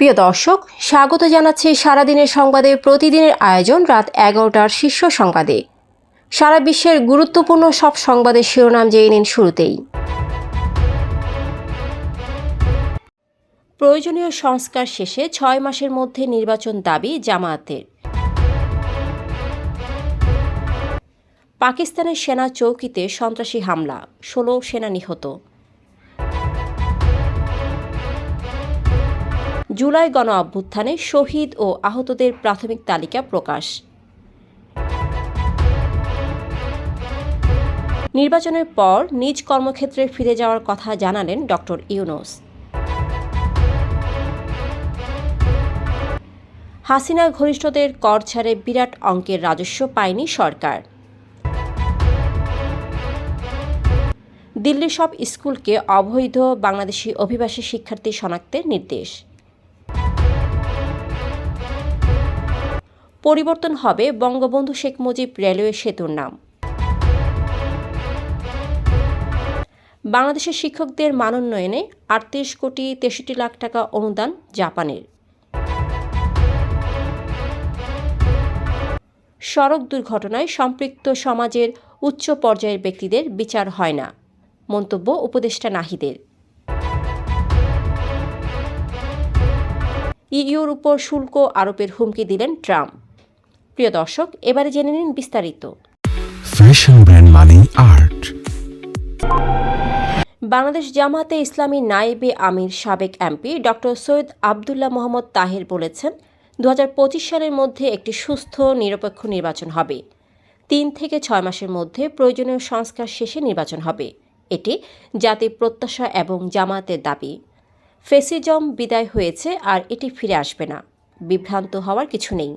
প্রিয় দর্শক, স্বাগত জানাচ্ছি সারাদিনের সংবাদে। প্রতিদিনের আয়োজন রাত এগারোটার শীর্ষ সংবাদে। সারা বিশ্বের গুরুত্বপূর্ণ সব সংবাদের শিরোনাম জেনে নিন শুরুতেই। প্রয়োজনীয় সংস্কার শেষে ছয় মাসের মধ্যে নির্বাচন দাবি জামায়াতের। পাকিস্তানের সেনা চৌকিতে সন্ত্রাসী হামলা, ষোলো সেনা নিহত। জুলাই গণ অভ্যুত্থানে শহীদ ও আহতদের প্রাথমিক তালিকা প্রকাশ। নির্বাচনের পর নিজ কর্মক্ষেত্রে ফিরে যাওয়ার কথা জানালেন ডক্টর ইউনুস। হাসিনা ঘনিষ্ঠদের কর ছাড়ে বিরাট অঙ্কের রাজস্ব পায়নি সরকার। দিল্লির সব স্কুলকে অবৈধ বাংলাদেশি অভিবাসী শিক্ষার্থী শনাক্তের নির্দেশ। পরিবর্তন হবে বঙ্গবন্ধু শেখ মুজিব রেলওয়ে সেতুর নাম। বাংলাদেশের শিক্ষকদের মানোন্নয়নে আটত্রিশ কোটি তেষট্টি লাখ টাকা অনুদান জাপানের। সড়ক দুর্ঘটনায় সম্পৃক্ত সমাজের উচ্চ পর্যায়ের ব্যক্তিদের বিচার হয় না, মন্তব্য উপদেষ্টা নাহিদের। ইইউর উপর শুল্ক আরোপের হুমকি দিলেন ট্রাম্প। প্রিয় দর্শক এবারে জেনে নিন বিস্তারিত। ফ্যাশন ব্র্যান্ড মানে আর্ট বাংলাদেশ জামাতে ইসলামী নায়েবে আমির সাবেক এমপি ডক্টর সৈয়দ আবদুল্লাহ মোহাম্মদ তাহের বলেছেন দু হাজার পঁচিশ সালের মধ্যে একটি সুস্থ নিরপেক্ষ নির্বাচন হবে। তিন থেকে ছয় মাসের মধ্যে প্রয়োজনীয় সংস্কার শেষে নির্বাচন হবে। এটি জাতির প্রত্যাশা এবং জামাতের দাবি। ফেসিজম বিদায় হয়েছে আর এটি ফিরে আসবে না। বিভ্রান্ত হওয়ার কিছু নেই।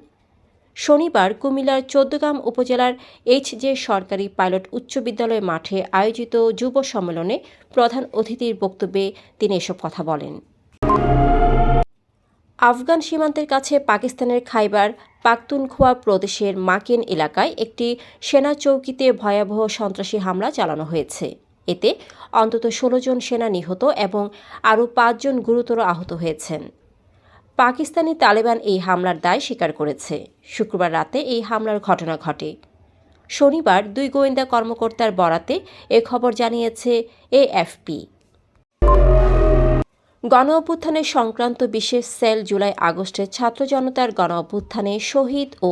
শনিবার কুমিল্লার চৌদ্দগ্রাম উপজেলার এইচ জে সরকারি পাইলট উচ্চ বিদ্যালয় মাঠে আয়োজিত যুব সম্মেলনে প্রধান অতিথির বক্তব্যে তিনি এসব কথা বলেন। আফগান সীমান্তের কাছে পাকিস্তানের খাইবার পাখতুনখোয়া প্রদেশের মাকেন এলাকায় একটি সেনা চৌকিতে ভয়াবহ সন্ত্রাসী হামলা চালানো হয়েছে। এতে অন্তত ষোলো জন সেনা নিহত এবং আরও পাঁচজন গুরুতর আহত হয়েছেন। পাকিস্তানি তালেবান এই হামলার দায় স্বীকার করেছে। শুক্রবার রাতে এই হামলার ঘটনা ঘটে। শনিবার দুই গোয়েন্দা কর্মকর্তার বরাতে এ খবর জানিয়েছে এএফপি। গণ অভ্যুত্থানে সংক্রান্ত বিশেষ সেল জুলাই আগস্টে ছাত্র জনতার গণ অভ্যুত্থানে শহীদ ও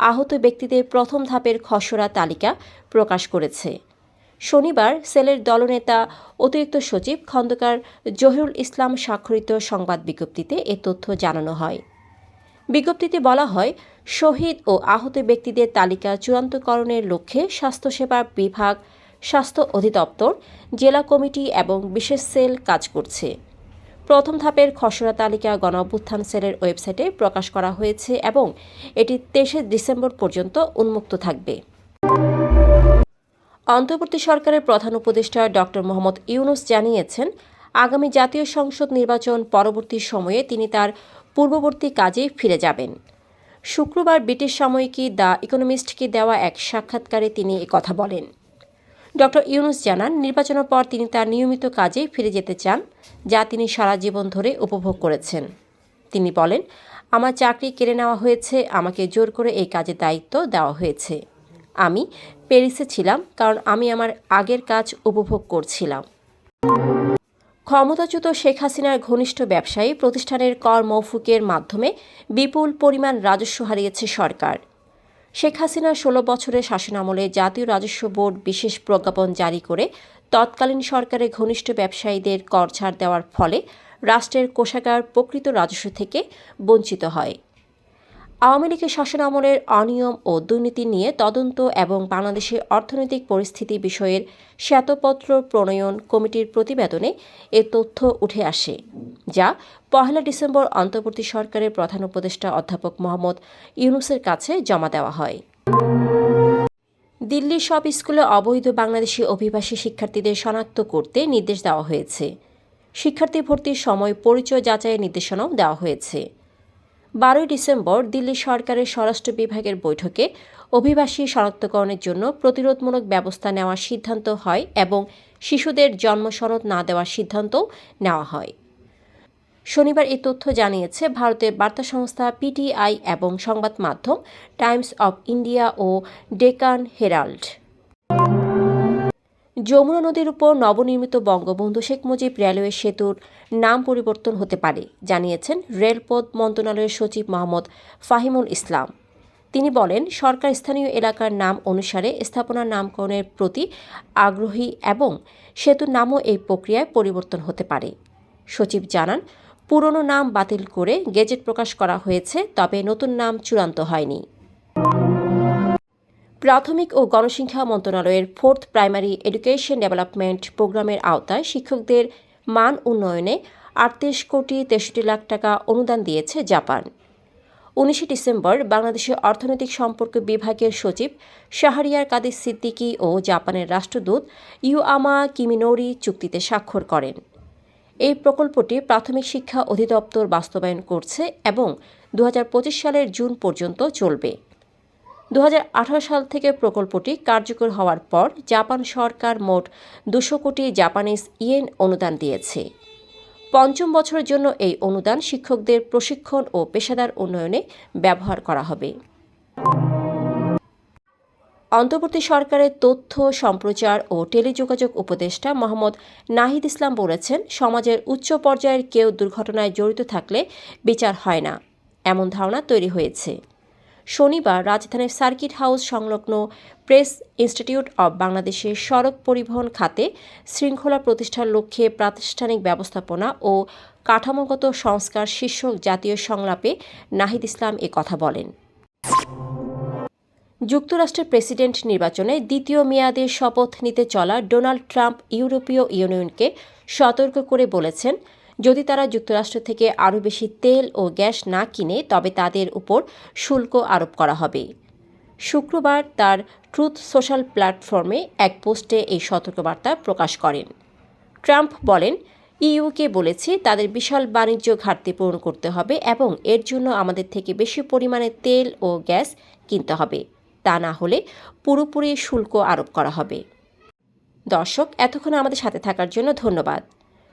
আহত ব্যক্তিদের প্রথম ধাপের খসড়া তালিকা প্রকাশ করেছে। শনিবার সেলের দলনেতা অতিরিক্ত সচিব খন্দকার জহিরুল ইসলাম স্বাক্ষরিত সংবাদ বিজ্ঞপ্তিতে এ তথ্য জানানো হয়। বিজ্ঞপ্তিতে বলা হয়, শহীদ ও আহত ব্যক্তিদের তালিকা চূড়ান্তকরণের লক্ষ্যে স্বাস্থ্যসেবা বিভাগ, স্বাস্থ্য অধিদপ্তর, জেলা কমিটি এবং বিশেষ সেল কাজ করছে। প্রথম ধাপের খসড়া তালিকা গণ অভ্যুত্থান সেলের ওয়েবসাইটে প্রকাশ করা হয়েছে এবং এটি তেইশে ডিসেম্বর পর্যন্ত উন্মুক্ত থাকবে। অন্তর্বর্তী সরকারের প্রধান উপদেষ্টা ডক্টর মোহাম্মদ ইউনুস জানিয়েছেন, আগামী জাতীয় সংসদ নির্বাচন পরবর্তী সময়ে তিনি তার পূর্ববর্তী কাজে ফিরে যাবেন। শুক্রবার ব্রিটিশ সাময়িকী দ্য ইকোনমিস্টকে দেওয়া এক সাক্ষাৎকারে তিনি কথা বলেন। ডক্টর ইউনুস জানান, নির্বাচনের পর তিনি তার নিয়মিত কাজে ফিরে যেতে চান, যা তিনি সারা জীবন ধরে উপভোগ করেছেন। তিনি বলেন, আমার চাকরি কেড়ে নেওয়া হয়েছে, আমাকে জোর করে এই কাজের দায়িত্ব দেওয়া হয়েছে। আমি প্যারিসে ছিলাম কারণ আমি আমার আগের কাজ উপভোগ করছিলাম। ক্ষমতাচ্যুত শেখ হাসিনার ঘনিষ্ঠ ব্যবসায়ী প্রতিষ্ঠানের কর মৌফুকের মাধ্যমে বিপুল পরিমাণ রাজস্ব হারিয়েছে সরকার। শেখ হাসিনার ষোলো বছরের শাসনামলে জাতীয় রাজস্ব বোর্ড বিশেষ প্রজ্ঞাপন জারি করে তৎকালীন সরকারের ঘনিষ্ঠ ব্যবসায়ীদের কর ছাড় দেওয়ার ফলে রাষ্ট্রের কোষাগার প্রকৃত রাজস্ব থেকে বঞ্চিত হয়। আওয়ামী লীগের শাসনামলের অনিয়ম ও দুর্নীতি নিয়ে তদন্ত এবং বাংলাদেশের অর্থনৈতিক পরিস্থিতি বিষয়ের শ্বেতপত্র প্রণয়ন কমিটির প্রতিবেদনে এ তথ্য উঠে আসে, যা পহেলা ডিসেম্বর অন্তর্বর্তী সরকারের প্রধান উপদেষ্টা অধ্যাপক মোহাম্মদ ইউনুসের কাছে জমা দেওয়া হয়। দিল্লির সব স্কুলে অবৈধ বাংলাদেশি অভিবাসী শিক্ষার্থীদের শনাক্ত করতে নির্দেশ দেওয়া হয়েছে। শিক্ষার্থী ভর্তির সময় পরিচয় যাচাইয়ের নির্দেশনাও দেওয়া হয়েছে। বারোই ডিসেম্বর দিল্লি সরকারের স্বরাষ্ট্র বিভাগের বৈঠকে অভিবাসী শনাক্তকরণের জন্য প্রতিরোধমূলক ব্যবস্থা নেওয়ার সিদ্ধান্ত হয় এবং শিশুদের জন্ম সনদ না দেওয়ার সিদ্ধান্তও নেওয়া হয়। শনিবার এই তথ্য জানিয়েছে ভারতের বার্তা সংস্থা পিটিআই এবং সংবাদ মাধ্যম টাইমস অব ইন্ডিয়া ও ডেকান হেরাল্ড। যমুনা নদীর উপর নবনির্মিত বঙ্গবন্ধু শেখ মুজিব রেলওয়ে সেতুর নাম পরিবর্তন হতে পারে, জানিয়েছেন রেলপথ মন্ত্রণালয়ের সচিব মোহাম্মদ ফাহিমুল ইসলাম। তিনি বলেন, সরকার স্থানীয় এলাকার নাম অনুসারে স্থাপনার নামকরণের প্রতি আগ্রহী এবং সেতুর নামও এই প্রক্রিয়ায় পরিবর্তন হতে পারে। সচিব জানান, পুরনো নাম বাতিল করে গেজেট প্রকাশ করা হয়েছে, তবে নতুন নাম চূড়ান্ত হয়নি। প্রাথমিক ও গণশিক্ষা মন্ত্রণালয়ের ফোর্থ প্রাইমারি এডুকেশন ডেভেলপমেন্ট প্রোগ্রামের আওতায় শিক্ষকদের মান উন্নয়নে আটত্রিশ কোটি তেষট্টি লাখ টাকা অনুদান দিয়েছে জাপান। উনিশে ডিসেম্বর বাংলাদেশের অর্থনৈতিক সম্পর্ক বিভাগের সচিব শাহরিয়ার কাদের সিদ্দিকী ও জাপানের রাষ্ট্রদূত ইউআমা কিমিনোরি চুক্তিতে স্বাক্ষর করেন। এই প্রকল্পটি প্রাথমিক শিক্ষা অধিদপ্তর বাস্তবায়ন করছে এবং দু হাজার পঁচিশ সালের জুন পর্যন্ত চলবে। দু হাজার আঠারো সাল থেকে প্রকল্পটি কার্যকর হওয়ার পর জাপান সরকার মোট দুশো কোটি জাপানিজ ইয়েন অনুদান দিয়েছে। পঞ্চম বছরের জন্য এই অনুদান শিক্ষকদের প্রশিক্ষণ ও পেশাদার উন্নয়নে ব্যবহার করা হবে। অন্তর্বর্তী সরকারের তথ্য, সম্প্রচার ও টেলিযোগাযোগ উপদেষ্টা মোহাম্মদ নাহিদ ইসলাম বলেছেন, সমাজের উচ্চ পর্যায়ের কেউ দুর্ঘটনায় জড়িত থাকলে বিচার হয় না, এমন ধারণা তৈরি হয়েছে। শনিবার রাজধানীর সার্কিট হাউস সংলগ্ন প্রেস ইনস্টিটিউট অব বাংলাদেশের সড়ক পরিবহন খাতে শৃঙ্খলা প্রতিষ্ঠার লক্ষ্যে প্রাতিষ্ঠানিক ব্যবস্থাপনা ও কাঠামোগত সংস্কার শীর্ষক জাতীয় সংলাপে নাহিদ ইসলাম এ কথা বলেন। যুক্তরাষ্ট্রের প্রেসিডেন্ট নির্বাচনে দ্বিতীয় মেয়াদে শপথ নিতে চলা ডোনাল্ড ট্রাম্প ইউরোপীয় ইউনিয়নকে সতর্ক করে বলেছেন যদি তারা যুক্তরাষ্ট্র থেকে আরও বেশি তেল ও গ্যাস না কিনে, তবে তাদের উপর শুল্ক আরোপ করা হবে। শুক্রবার তার ট্রুথ সোশ্যাল প্ল্যাটফর্মে এক পোস্টে এই সতর্কবার্তা প্রকাশ করেন। ট্রাম্প বলেন, ইউকে বলেছে তাদের বিশাল বাণিজ্য ঘাটতি পূরণ করতে হবে এবং এর জন্য আমাদের থেকে বেশি পরিমাণে তেল ও গ্যাস কিনতে হবে। তা না হলে পুরোপুরি শুল্ক আরোপ করা হবে। দর্শক, এতক্ষণ আমাদের সাথে থাকার জন্য ধন্যবাদ।